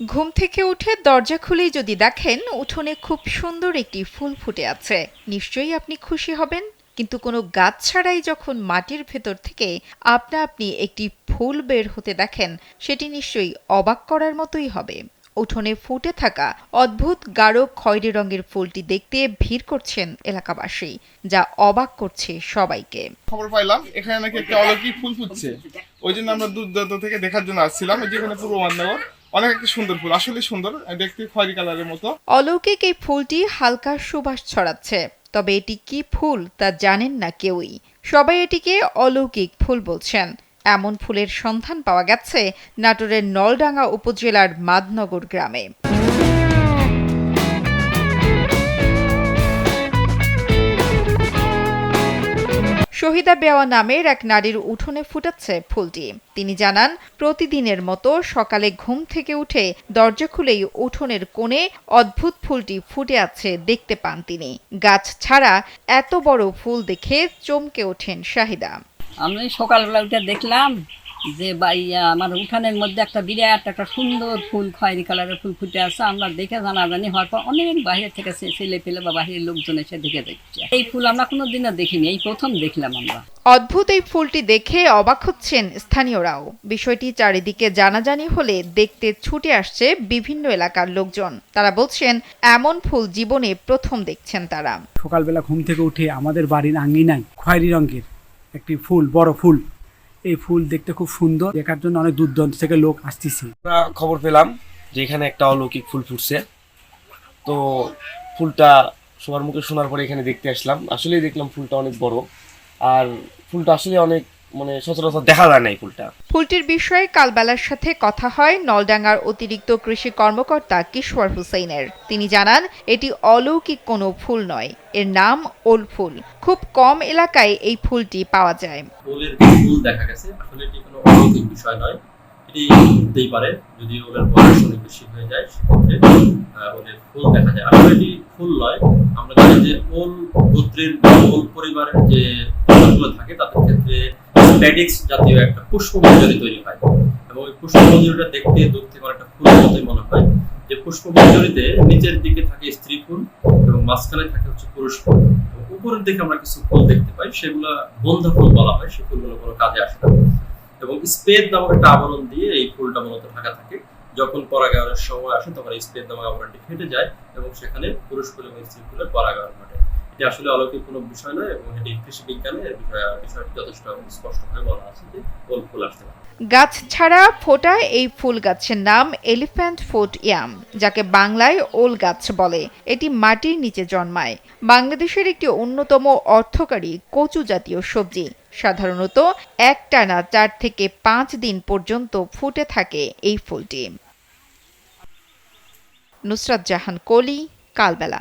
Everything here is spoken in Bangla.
ঘুম থেকে উঠে দরজা খুলেই যদি দেখেন, উঠোনে খুব সুন্দর একটি ফুল ফুটে আছে। নিশ্চয়ই আপনি খুশি হবেন। কিন্তু কোনো গাছ ছাড়াই যখন মাটির ভেতর থেকে আপনা আপনি একটি ফুল বের হতে দেখেন, সেটি নিশ্চয়ই অবাক করার মতোই হবে। উঠোনে ফুটে থাকা অদ্ভুত গাঢ় খয়েরি রঙের ফুলটি দেখতে ভিড় করছেন এলাকাবাসী, যা অবাক করছে সবাইকে। খবর পাইলাম, এখানে নাকি একটা অলৌকিক ফুল ফুটছে। ওই জন্য আমরা দূর থেকে দেখার জন্য আসছিলাম যেখানে পূর্ব মান্দাবর অনেক একটা সুন্দর ফুল আসলে সুন্দর, দেখতে খয়েরি কালারের মতো। অলৌকিক এই ফুলটি হালকা সুবাস ছড়াচ্ছে, তবে এটি কি ফুল তা জানেন না কেউই। সবাই এটিকে অলৌকিক ফুল বলছেন। এমন ফুলের সন্ধান পাওয়া গেছে নাটোরের নলডাঙ্গা উপজেলার মাদনগর গ্রামে। শহীদা বেওয়া নামের এক নারীর উঠোনে ফুটাচ্ছে ফুলটি। তিনি জানান, প্রতিদিনের মতো সকালে ঘুম থেকে উঠে দরজা খুলেই উঠোনের কোণে অদ্ভুত ফুলটি ফুটে আছে দেখতে পান তিনি। গাছ ছাড়া এত বড় ফুল দেখে চমকে ওঠেন শাহিদা। আমি সকালবেলা উঠে দেখলাম যে বাই আমার উঠানের মধ্যে একটা বিরাট একটা সুন্দর ফুল খয়েরি কালারের ফুল ফুটে আছে। আমরা দেখে জানাজানি হওয়ার পর অনেক বাইরে থেকে সে ছেলে পেলে বা বাহিরের লোকজন এসে দেখে দেখছে। এই ফুল আমরা কোনো দিনও দেখিনি এই প্রথম দেখলাম আমরা। অদ্ভুত এই ফুলটি দেখে অবাক হচ্ছেন স্থানীয়রাও। বিষয়টি চারিদিকে জানাজানি হলে দেখতে ছুটে আসছে বিভিন্ন এলাকার লোকজন। তারা বলছেন এমন ফুল জীবনে প্রথম দেখছেন তারা। সকালবেলা ঘুম থেকে উঠে আমাদের বাড়ির আঙ্গিনায় খয়েরি রঙের একটি ফুল বড় ফুল এই ফুল দেখতে খুব সুন্দর। দেখার জন্য অনেক দূর দূরান্ত থেকে লোক আসতেছে। আমরা খবর পেলাম যে এখানে একটা অলৌকিক ফুল ফুটছে। তো ফুলটা সবার মুখে শোনার পরে এখানে দেখতে আসলাম। আসলেই দেখলাম ফুলটা অনেক বড়। আর ফুলটা আসলে অনেক মানে সচরাচর দেখা যায় না এই ফুলটা ফুলটির বিষয়ে কালবেলার সাথে কথা হয় নলডাঙ্গার অতিরিক্ত কৃষি কর্মকর্তা কিশোর হুসেইনের। তিনি জানান এটি অলৌকিক কোনো ফুল নয় এর নাম ওল ফুল। খুব কম এলাকায় এই ফুলটি পাওয়া যায়। ওলের ফুল দেখা গেছে আসলে এটি কোনো অলৌকিক বিষয় নয়। এটি হতেই পারে যদি ওলের বয়স অনেক বেশি হয়ে যায় সেক্ষেত্রে ওলের ফুল দেখা যায়। আসলে এটি ফুল নয় আমরা জানি যে ওল গোত্রের ওল পরিবারের যে ফলগুলো থাকে তাদের ক্ষেত্রে জাতীয় একটা তৈরি হয়, এবং ওই দেখতে দূর থেকে অনেকটা মতোই মনে হয়, যে নিচের দিকে থাকে স্ত্রী ফুল এবং মাঝখানে থাকে হচ্ছে পুরুষ ফুল। উপরের দিকে আমরা কিছু ফুল দেখতে পাই, সেগুলো বন্ধা ফুল বলা হয় সেই ফুলগুলো কোনো কাজে আসে না। এবং স্পেদ নামক একটা আবরণ দিয়ে এই ফুলটা মূলত ঢাকা থাকে। যখন পরাগায়নের সময় আসে, তখন এই স্পেদ নামক আবরণটি ফেটে যায় এবং সেখানে পুরুষ ফুল এবং স্ত্রী ফুলের পরাগায়ন ঘটে এটি আসলে অলৌকিক কোনো বিষয় নয় এবং এটি কৃষি বিজ্ঞানে এর বিষয়, বিষয়টি যথেষ্ট স্পষ্টভাবে বলা আছে যে ওল ফুল আসতে পারে। গাছ ছাড়া ফোটা এই ফুল গাছের নাম এলিফ্যান্ট ফুট ইয়াম, যাকে বাংলায় ওল গাছ বলে। এটি মাটির নিচে জন্মায়। বাংলাদেশের একটি অন্যতম অর্থকারী কচু জাতীয় সবজি। সাধারণত একটানা চার থেকে পাঁচ দিন পর্যন্ত ফুটে থাকে এই ফুলটি। নুসরাত জাহান, কলি, কালবেলা।